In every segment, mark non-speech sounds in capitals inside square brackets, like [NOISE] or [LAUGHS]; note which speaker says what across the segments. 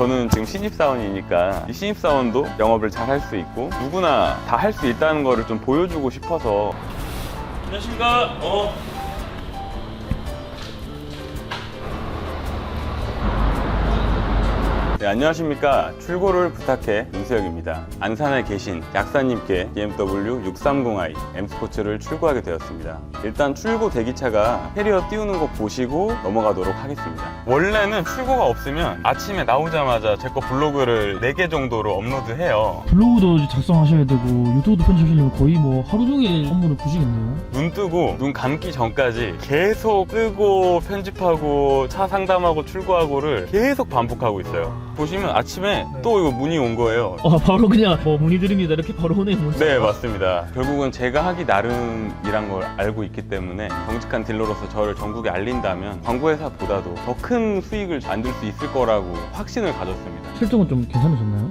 Speaker 1: 저는 지금 신입사원이니까 이 신입사원도 영업을 잘 할 수 있고 누구나 다 할 수 있다는 거를 좀 보여주고 싶어서 안녕하십니까 어. 네, 안녕하십니까. 출고를 부탁해 윤수혁입니다. 안산에 계신 약사님께 BMW 630i M 스포츠를 출고하게 되었습니다. 일단 출고 대기차가 캐리어 띄우는 거 보시고 넘어가도록 하겠습니다. 원래는 출고가 없으면 아침에 나오자마자 제 거 블로그를 4개 정도로 업로드해요.
Speaker 2: 블로그도 작성하셔야 되고 유튜브도 편집하시려면 거의 뭐 하루 종일 업무를 보시겠네요.
Speaker 1: 눈 뜨고 눈 감기 전까지 계속 뜨고 편집하고 차 상담하고 출고하고를 계속 반복하고 있어요. 보시면 아침에 또 이거 문의 온 거예요.
Speaker 2: 아 바로 그냥 뭐 문의드립니다 이렇게 바로 오네요 문자.
Speaker 1: 네 맞습니다 결국은 제가 하기 나름이란 걸 알고 있기 때문에 정직한 딜러로서 저를 전국에 알린다면 광고회사보다도 더 큰 수익을 만들 수 있을 거라고 확신을 가졌습니다
Speaker 2: 실적은 좀 괜찮으셨나요?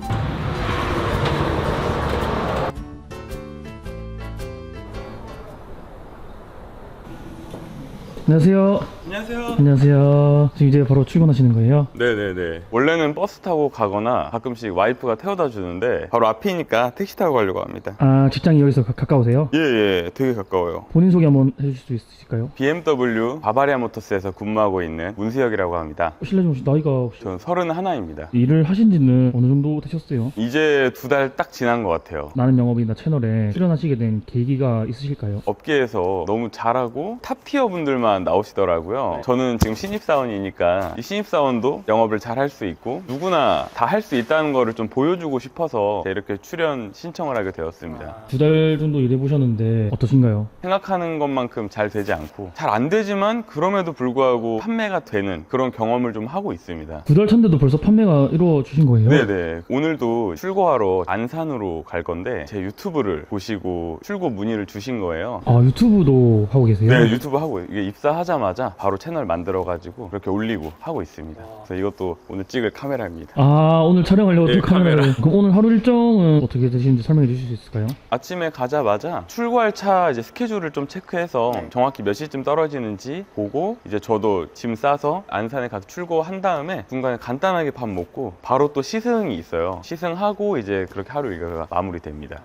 Speaker 2: 안녕하세요.
Speaker 1: 안녕하세요
Speaker 2: 안녕하세요. 지금 이제 바로 출근하시는 거예요?
Speaker 1: 네네네 원래는 버스 타고 가거나 가끔씩 와이프가 태워다 주는데 바로 앞이니까 택시 타고 가려고 합니다
Speaker 2: 아 직장이 여기서 가, 가까우세요?
Speaker 1: 예예 되게 가까워요
Speaker 2: 본인 소개 한번 해주실 수 있으실까요?
Speaker 1: BMW 바바리아 모터스에서 근무하고 있는 문수혁이라고 합니다
Speaker 2: 실례 좀 혹시 나이가 혹시
Speaker 1: 저는 31입니다
Speaker 2: 일을 하신 지는 어느 정도 되셨어요?
Speaker 1: 이제 두 달 딱 지난 것 같아요
Speaker 2: 나는 영업이나 채널에 출연하시게 된 계기가 있으실까요?
Speaker 1: 업계에서 너무 잘하고 탑티어 분들만 나오시더라고요. 저는 지금 신입사원이니까 이 신입사원도 영업을 잘 할 수 있고 누구나 다 할 수 있다는 거를 좀 보여주고 싶어서 이렇게 출연 신청을 하게 되었습니다.
Speaker 2: 두 달 정도 일해 보셨는데 어떠신가요?
Speaker 1: 생각하는 것만큼 잘 되지 않고 잘 안 되지만 그럼에도 불구하고 판매가 되는 그런 경험을 좀 하고 있습니다.
Speaker 2: 두 달 차인데도 벌써 판매가 이루어지신 거예요?
Speaker 1: 네네. 오늘도 출고하러 안산으로 갈 건데 제 유튜브를 보시고 출고 문의를 주신 거예요.
Speaker 2: 아 유튜브도 하고 계세요?
Speaker 1: 네, 유튜브 하고 이게 입사하자마자 바로 채널 만들어 가지고 그렇게 올리고 하고 있습니다. 그래서 이것도 오늘 찍을 카메라입니다.
Speaker 2: 아 오늘 촬영하려고
Speaker 1: 네,
Speaker 2: 또 카메라를
Speaker 1: 카메라.
Speaker 2: 그럼 오늘 하루 일정은 어떻게 되시는지 설명해 주실 수 있을까요?
Speaker 1: 아침에 가자마자 출고할 차 이제 스케줄을 좀 체크해서 정확히 몇 시쯤 떨어지는지 보고 이제 저도 짐 싸서 안산에 가서 출고한 다음에 중간에 간단하게 밥 먹고 바로 또 시승이 있어요. 시승하고 이제 그렇게 하루 일과가 마무리됩니다.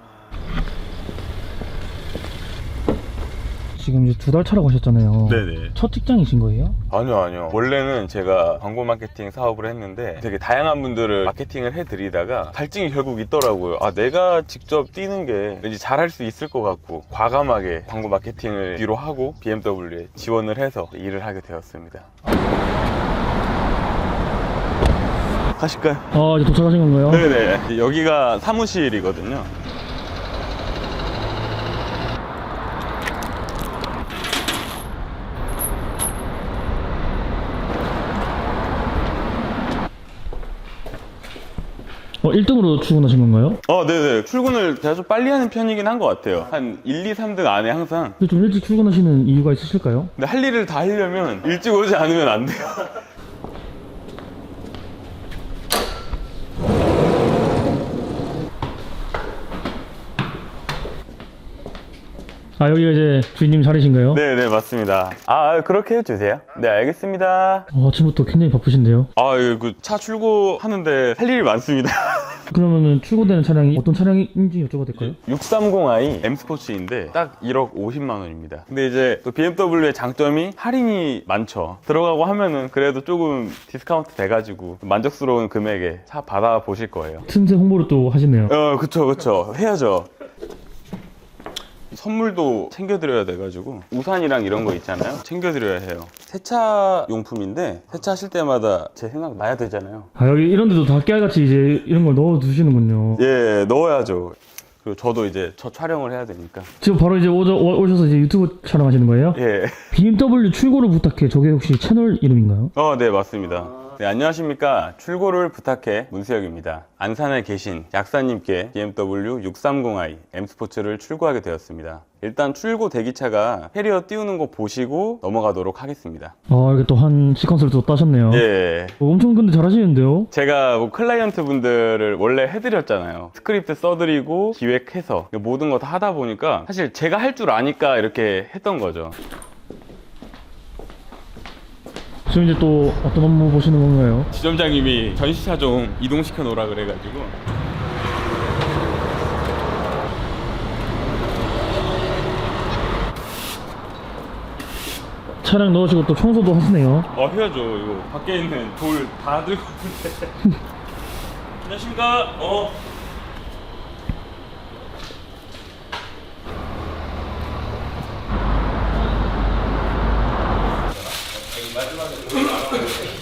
Speaker 2: 지금 이제 두 달 차라고 하셨잖아요
Speaker 1: 네네.
Speaker 2: 첫 직장이신 거예요?
Speaker 1: 아니요, 아니요. 원래는 제가 광고 마케팅 사업을 했는데 되게 다양한 분들을 마케팅을 해드리다가 갈증이 결국 있더라고요. 아, 내가 직접 뛰는 게 왠지 잘할 수 있을 것 같고 과감하게 광고 마케팅을 뒤로 하고 BMW에 지원을 해서 일을 하게 되었습니다. 가실까요?
Speaker 2: 아 이제 도착하신 건가요?
Speaker 1: 네네. 여기가 사무실이거든요.
Speaker 2: 어 1등으로 출근하신 건가요?
Speaker 1: 어, 네네. 출근을 제가 좀 빨리 하는 편이긴 한 것 같아요. 한 1, 2, 3등 안에 항상
Speaker 2: 근데 좀 일찍 출근하시는 이유가 있으실까요?
Speaker 1: 근데 할 일을 다 하려면 일찍 오지 않으면 안 돼요. [LAUGHS]
Speaker 2: 아 여기가 이제 주인님 자리신가요?
Speaker 1: 네, 네, 맞습니다. 아, 그렇게 해주세요. 네, 알겠습니다.
Speaker 2: 어, 아침부터 굉장히 바쁘신데요
Speaker 1: 아, 그차 출고하는데 할 일이 많습니다. [LAUGHS]
Speaker 2: 그러면은 출고되는 차량이 어떤 차량인지 여쭤봐도 될까요?
Speaker 1: 630i M 스포츠인데 딱 1억 50만 원입니다. 근데 이제 또 BMW의 장점이 할인이 많죠. 들어가고 하면은 그래도 조금 디스카운트 돼가지고 만족스러운 금액에 차 받아 보실 거예요.
Speaker 2: 틈새 홍보를 또 하시네요
Speaker 1: 어, 그쵸, 그쵸. 해야죠. 선물도 챙겨드려야 돼가지고 우산이랑 이런 거 있잖아요. [LAUGHS] 챙겨드려야 해요. 세차 용품인데 세차하실 때마다 제 생각 나야 되잖아요.
Speaker 2: 아 여기 이런 데도 다 깨알같이 이제 이런 걸 넣어 두시는군요
Speaker 1: 예, 넣어야죠. 그리고 저도 이제 저 촬영을 해야 되니까.
Speaker 2: 지금 바로 이제 오저, 오- 오셔서 이제 유튜브 촬영하시는 거예요?
Speaker 1: 예.
Speaker 2: BMW 출고를 부탁해 저게 혹시 채널 이름인가요?
Speaker 1: 어, 네, 맞습니다. 네, 안녕하십니까. 출고를 부탁해 문수혁입니다. 안산에 계신 약사님께 BMW 630i M 스포츠를 출고하게 되었습니다. 일단 출고 대기차가 캐리어 띄우는 거 보시고 넘어가도록 하겠습니다.
Speaker 2: 아 이렇게 또 한 시퀀스를 또 따셨네요
Speaker 1: 예.
Speaker 2: 어, 엄청 근데 잘하시는데요?
Speaker 1: 제가 뭐 클라이언트 분들을 원래 해드렸잖아요. 스크립트 써드리고 기획해서 모든 거 다 하다 보니까 사실 제가 할 줄 아니까 이렇게 했던 거죠.
Speaker 2: 지금 이제 또 어떤 업무 보시는 건가요?
Speaker 1: 지점장님이 전시차 좀 이동시켜 놓으라 그래가지고.
Speaker 2: 차량 넣으시고 또 청소도 하시네요.
Speaker 1: 어 해야죠. 이거 밖에 있는 돌 다 들고 있는데. [LAUGHS] 안녕하십니까? 어 마지막에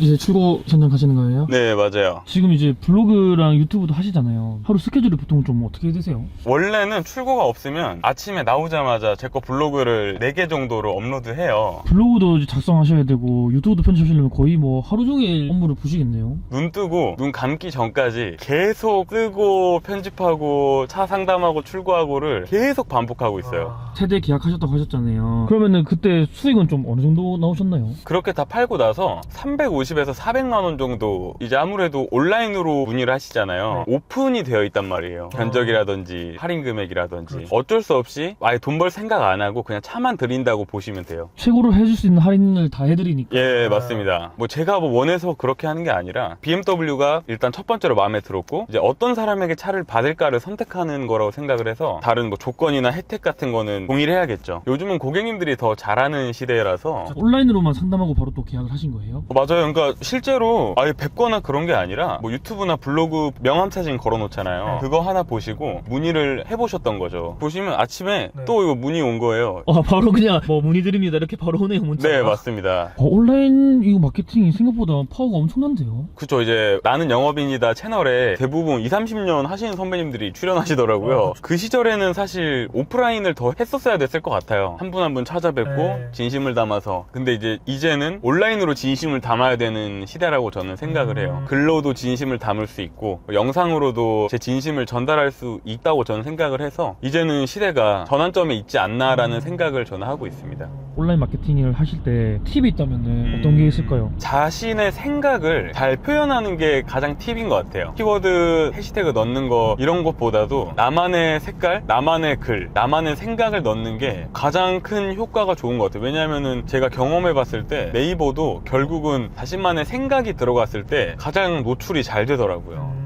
Speaker 2: 이제 출고 현장 가시는 거예요?
Speaker 1: 네 맞아요
Speaker 2: 지금 이제 블로그랑 유튜브도 하시잖아요. 하루 스케줄이 보통 좀 어떻게 되세요?
Speaker 1: 원래는 출고가 없으면 아침에 나오자마자 제 거 블로그를 4개 정도로 업로드해요
Speaker 2: 블로그도 작성하셔야 되고 유튜브도 편집하시려면 거의 뭐 하루 종일 업무를 보시겠네요.
Speaker 1: 눈 뜨고 눈 감기 전까지 계속 뜨고 편집하고 차 상담하고 출고하고를 계속 반복하고 있어요
Speaker 2: 세대 계약하셨다고 하셨잖아요. 그러면은 그때 수익은 좀 어느 정도 나오셨나요?
Speaker 1: 그렇게 다 팔고 나서 350 에서 400만 원 정도 이제 아무래도 온라인으로 문의를 하시잖아요. 오픈이 되어 있단 말이에요. 견적이라든지 할인 금액이라든지 어쩔 수 없이 아예 돈 벌 생각 안 하고 그냥 차만 드린다고 보시면 돼요.
Speaker 2: 최고로 해줄 수 있는 할인을 다 해드리니까.
Speaker 1: 예, 맞습니다. 뭐 제가 뭐 원해서 그렇게 하는 게 아니라 BMW가 일단 첫 번째로 마음에 들었고 이제 어떤 사람에게 차를 받을까를 선택하는 거라고 생각을 해서 다른 뭐 조건이나 혜택 같은 거는 동일해야겠죠. 요즘은 고객님들이 더 잘하는 시대라서
Speaker 2: 온라인으로만 상담하고 바로 또 계약을 하신 거예요?
Speaker 1: 어, 맞아요. 그러니까 실제로 아예 뵙거나 그런 게 아니라 뭐 유튜브나 블로그 명함 사진 걸어 놓잖아요. 그거 하나 보시고 문의를 해 보셨던 거죠. 보시면 아침에
Speaker 2: 네.
Speaker 1: 또 이거 문의 온 거예요.
Speaker 2: 아 바로 그냥 뭐 문의 드립니다 이렇게 바로 오네요 문자.
Speaker 1: 네, 맞습니다.
Speaker 2: 어, 온라인 이거 마케팅이 생각보다 파워가 엄청난데요.
Speaker 1: 그쵸 이제 나는 영업인이다 채널에 대부분 2, 30년 하시는 선배님들이 출연하시더라고요
Speaker 2: 어.
Speaker 1: 그 시절에는 사실 오프라인을 더 했었어야 됐을 것 같아요 한 분 한 분 찾아뵙고
Speaker 2: 네.
Speaker 1: 진심을 담아서 근데 이제 이제는 온라인으로 진심을 담아야 되는 시대라고 저는 생각을 해요
Speaker 2: 음.
Speaker 1: 글로도 진심을 담을 수 있고 영상으로도 제 진심을 전달할 수 있다고 저는 생각을 해서 이제는 시대가 전환점에 있지 않나라는
Speaker 2: 음.
Speaker 1: 생각을 저는 하고 있습니다
Speaker 2: 온라인 마케팅을 하실 때 팁이 있다면
Speaker 1: 음.
Speaker 2: 어떤 게 있을까요?
Speaker 1: 자신의 생각을 잘 표현하는 게 가장 팁인 것 같아요. 키워드, 해시태그 넣는 거 이런 것보다도 나만의 색깔, 나만의 글, 나만의 생각을 넣는 게 가장 큰 효과가 좋은 것 같아요. 왜냐하면은 제가 경험해 봤을 때 네이버도 결국은 자신만의 생각이 들어갔을 때 가장 노출이 잘 되더라고요.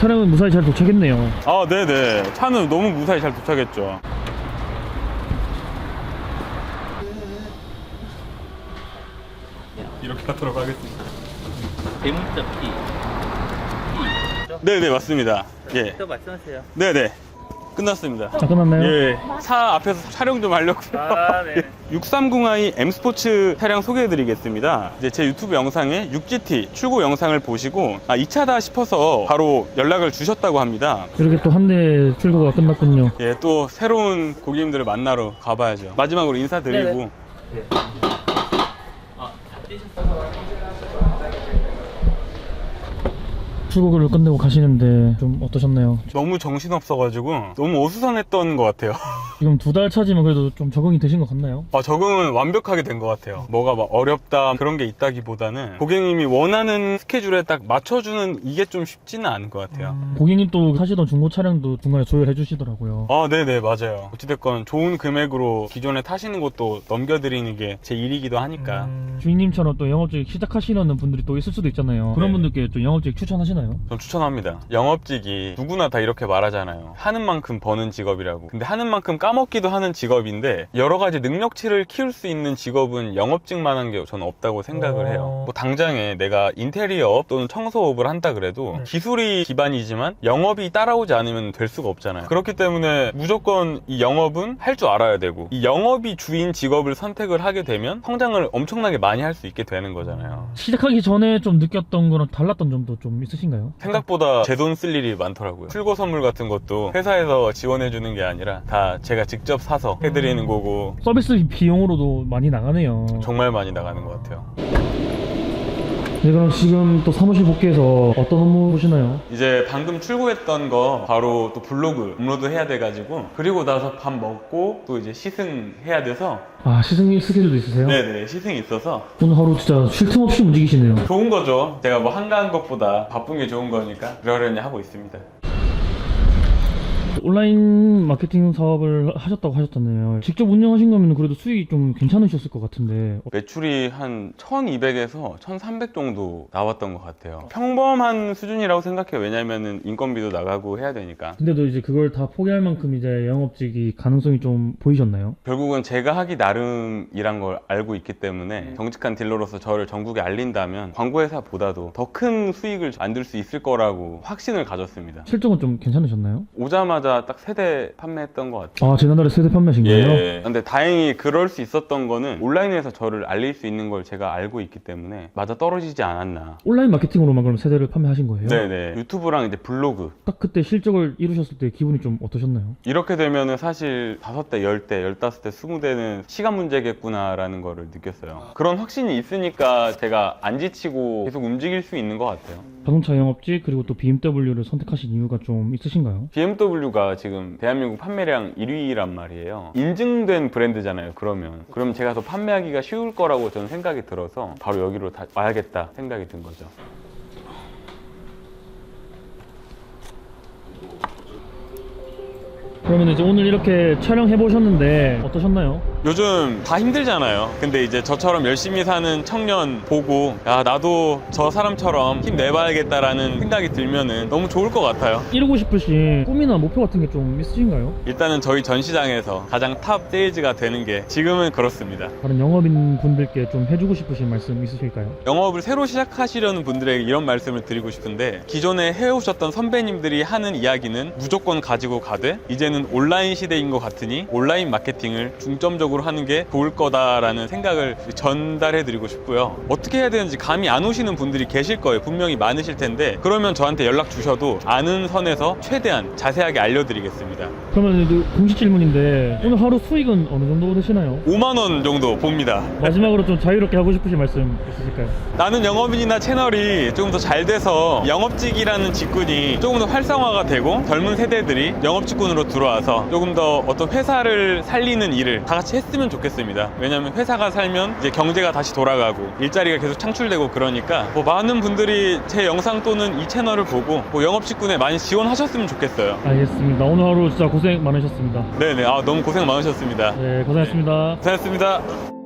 Speaker 2: 차량은 무사히 잘 도착했네요.
Speaker 1: 아, 네네. 차는 너무 무사히 잘 도착했죠. 이렇게 하도록 하겠습니다.
Speaker 3: 대문자 P.
Speaker 1: 네네, 맞습니다. 예.
Speaker 3: 또 말씀하세요.
Speaker 1: 네네. 끝났습니다.
Speaker 2: 자 끝났나요?
Speaker 1: 예. 차 앞에서 촬영 좀 하려고요.
Speaker 3: 아, 네.
Speaker 1: 630i M 스포츠 차량 소개해 드리겠습니다. 이제 제 유튜브 영상에 6GT 출고 영상을 보시고 아, 이 차다 싶어서 바로 연락을 주셨다고 합니다.
Speaker 2: 이렇게 또 한 대 출고가 끝났군요.
Speaker 1: 예, 또 새로운 고객님들을 만나러 가봐야죠. 마지막으로 인사드리고
Speaker 3: 네네. 아,
Speaker 2: 출고를 끝내고 가시는데 좀 어떠셨나요?
Speaker 1: 너무 정신없어가지고 너무 어수선했던 것 같아요. [LAUGHS]
Speaker 2: 지금 두 달 차지만 그래도 좀 적응이 되신 것 같나요?
Speaker 1: 아, 적응은 완벽하게 된 것 같아요. 뭐가 막 어렵다 그런 게 있다기보다는 고객님이 원하는 스케줄에 딱 맞춰주는 이게 좀 쉽지는 않은 것 같아요.
Speaker 2: 고객님 또 사시던 중고 차량도 중간에 조율해 주시더라고요.
Speaker 1: 아, 네네, 맞아요. 어찌됐건 좋은 금액으로 기존에 타시는 것도 넘겨드리는 게 제 일이기도 하니까.
Speaker 2: 음, 주인님처럼 또 영업직 시작하시려는 분들이 또 있을 수도 있잖아요. 그런
Speaker 1: 네.
Speaker 2: 분들께 좀 영업직 추천하시나요?
Speaker 1: 전 추천합니다. 영업직이 누구나 다 이렇게 말하잖아요. 하는 만큼 버는 직업이라고. 근데 하는 만큼 까 먹기도 하는 직업인데 여러 가지 능력치를 키울 수 있는 직업은 영업직만한 게 저는 없다고 생각을
Speaker 2: 어.
Speaker 1: 해요. 뭐 당장에 내가 인테리어업 또는 청소업을 한다 그래도
Speaker 2: 네.
Speaker 1: 기술이 기반이지만 영업이 따라오지 않으면 될 수가 없잖아요. 그렇기 때문에 무조건 이 영업은 할 줄 알아야 되고 이 영업이 주인 직업을 선택을 하게 되면 성장을 엄청나게 많이 할 수 있게 되는 거잖아요.
Speaker 2: 시작하기 전에 좀 느꼈던 거랑 달랐던 점도 좀 있으신가요?
Speaker 1: 생각보다 제 돈 쓸 일이 많더라고요. 출고 선물 같은 것도 회사에서 지원해 주는 게 아니라 다 제가 직접 사서 해드리는 거고
Speaker 2: 서비스 비용으로도 많이 나가네요.
Speaker 1: 정말 많이 나가는 것 같아요.
Speaker 2: 네, 그럼 지금 또 사무실 복귀해서 어떤 업무 보시나요?
Speaker 1: 이제 방금 출고했던 거 바로 또 블로그 업로드 해야 돼가지고 그리고 나서 밥 먹고 또 이제 시승해야 돼서
Speaker 2: 아, 시승 스케줄도 있으세요?
Speaker 1: 네네 시승이 있어서
Speaker 2: 오늘 하루 진짜 쉴 틈 없이 움직이시네요.
Speaker 1: 좋은 거죠. 제가 뭐 한가한 것보다 바쁜 게 좋은 거니까 그러려니 하고 있습니다.
Speaker 2: 온라인 마케팅 사업을 하셨다고 하셨잖아요. 직접 운영하신 거면 그래도 수익이 좀 괜찮으셨을 것 같은데
Speaker 1: 매출이 한 1200에서 1300 정도 나왔던 것 같아요. 평범한 수준이라고 생각해요. 왜냐면은 인건비도 나가고 해야 되니까.
Speaker 2: 근데도 이제 그걸 다 포기할 만큼 이제 영업직이 가능성이 좀 보이셨나요?
Speaker 1: 결국은 제가 하기 나름이란 걸 알고 있기 때문에 정직한 딜러로서 저를 전국에 알린다면 광고회사보다도 더 큰 수익을 만들 수 있을 거라고 확신을 가졌습니다.
Speaker 2: 실적은 좀 괜찮으셨나요?
Speaker 1: 오자마자 딱 세 대 판매했던 것 같아요.
Speaker 2: 아 지난달에 세대 판매하신 거예요?
Speaker 1: 예. 근데 다행히 그럴 수 있었던 거는 온라인에서 저를 알릴 수 있는 걸 제가 알고 있기 때문에 맞아 떨어지지 않았나.
Speaker 2: 온라인 마케팅으로만 그럼 세대를 판매하신 거예요?
Speaker 1: 네네. 유튜브랑 이제 블로그.
Speaker 2: 딱 그때 실적을 이루셨을 때 기분이 좀 어떠셨나요?
Speaker 1: 이렇게 되면은 사실 다섯 대, 열 대, 열다섯 대, 스무 대는 시간 문제겠구나라는 거를 느꼈어요. 그런 확신이 있으니까 제가 안 지치고 계속 움직일 수 있는 것 같아요.
Speaker 2: 자동차 영업직 그리고 또 BMW를 선택하신 이유가 좀 있으신가요?
Speaker 1: BMW가 지금 대한민국 판매량 1위란 말이에요. 인증된 브랜드잖아요. 그러면 그럼 제가 더 판매하기가 쉬울 거라고 저는 생각이 들어서 바로 여기로 다 와야겠다 생각이 든 거죠.
Speaker 2: 그러면 이제 오늘 이렇게 촬영해 보셨는데 어떠셨나요?
Speaker 1: 요즘 다 힘들잖아요. 근데 이제 저처럼 열심히 사는 청년 보고 야 나도 저 사람처럼 힘내봐야겠다라는 생각이 들면은 너무 좋을 것 같아요.
Speaker 2: 이루고 싶으신 꿈이나 목표 같은 게 좀 있으신가요?
Speaker 1: 일단은 저희 전 시장에서 가장 탑 세일즈가 되는 게 지금은 그렇습니다.
Speaker 2: 다른 영업인 분들께 좀 해주고 싶으신 말씀 있으실까요?
Speaker 1: 영업을 새로 시작하시려는 분들에게 이런 말씀을 드리고 싶은데 기존에 해오셨던 선배님들이 하는 이야기는 무조건 가지고 가되 이제는 온라인 시대인 것 같으니 온라인 마케팅을 중점적으로 하는 게 좋을 거다라는 생각을 전달해 드리고 싶고요. 어떻게 해야 되는지 감이 안 오시는 분들이 계실 거예요. 분명히 많으실 텐데 그러면 저한테 연락 주셔도 아는 선에서 최대한 자세하게 알려드리겠습니다.
Speaker 2: 그러면 이제 공식 질문인데 오늘 하루 수익은 어느 정도 되시나요?
Speaker 1: 5만 원 정도 봅니다.
Speaker 2: 마지막으로 좀 자유롭게 하고 싶으신 말씀 있으실까요?
Speaker 1: 나는 영업인이나 채널이 조금 더 잘 돼서 영업직이라는 직군이 조금 더 활성화가 되고 젊은 세대들이 영업직군으로 들어와서 조금 더 어떤 회사를 살리는 일을 다 같이 했으면 좋겠습니다. 왜냐하면 회사가 살면 이제 경제가 다시 돌아가고 일자리가 계속 창출되고 그러니까 뭐 많은 분들이 제 영상 또는 이 채널을 보고 뭐 영업직군에 많이 지원하셨으면 좋겠어요.
Speaker 2: 알겠습니다. 오늘 하루 진짜 고생 많으셨습니다.
Speaker 1: 네네. 아, 너무 고생 많으셨습니다.
Speaker 2: 네, 고생하셨습니다.
Speaker 1: 고생했습니다.